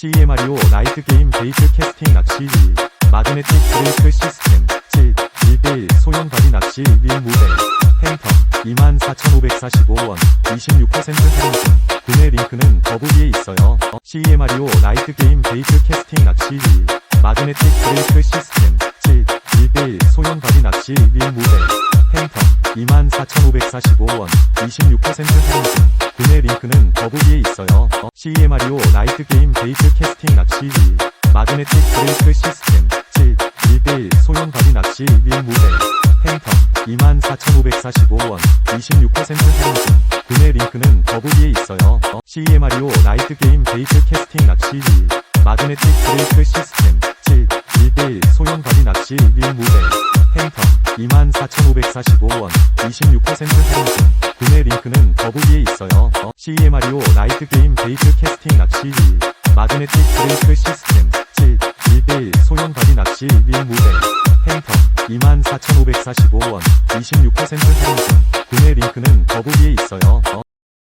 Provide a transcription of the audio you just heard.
CEMR이오 나이트 게임 베이트 캐스팅 낚시. 2 마그네틱 브레이크 시스템. 7 1대1 소형 바디 낚시. 1 무대. 팬텀 24,545원. 26% 할인 중 구매 링크는 더보기에 있어요. CEMR이오 나이트 게임 베이트 캐스팅 낚시. 2 마그네틱 브레이크 시스템. 7 1대1 소형 바디 낚시. 1 무대. 팬텀 24,545원. 26% 할인 중 구매 링크는 더보기에 있어요. CEMR이오 나이트 게임 베이트 캐스팅 낚시 2 마그네틱 브레이크 시스템 7 1대1 소형 바디 낚시 1 무대 팬텀 24,545원 26% 할인 중 구매 링크는 더보기에 있어요. CEMR이오 나이트 게임 베이트 캐스팅 낚시 2 마그네틱 브레이크 시스템 7 1대1 소형 바디 낚시 1 무대 팬텀 24,545원 26% 할인 중 구매 링크는 더보기에 있어요. CEMR이오 나이트 게임 베이트 캐스팅 낚시 2 마그네틱 브레이크 시스템 7 1대1 소형 바디 낚시 1 무대 팬텀 24,545원 26% 할인 중 구매 링크는 더보기에 있어요.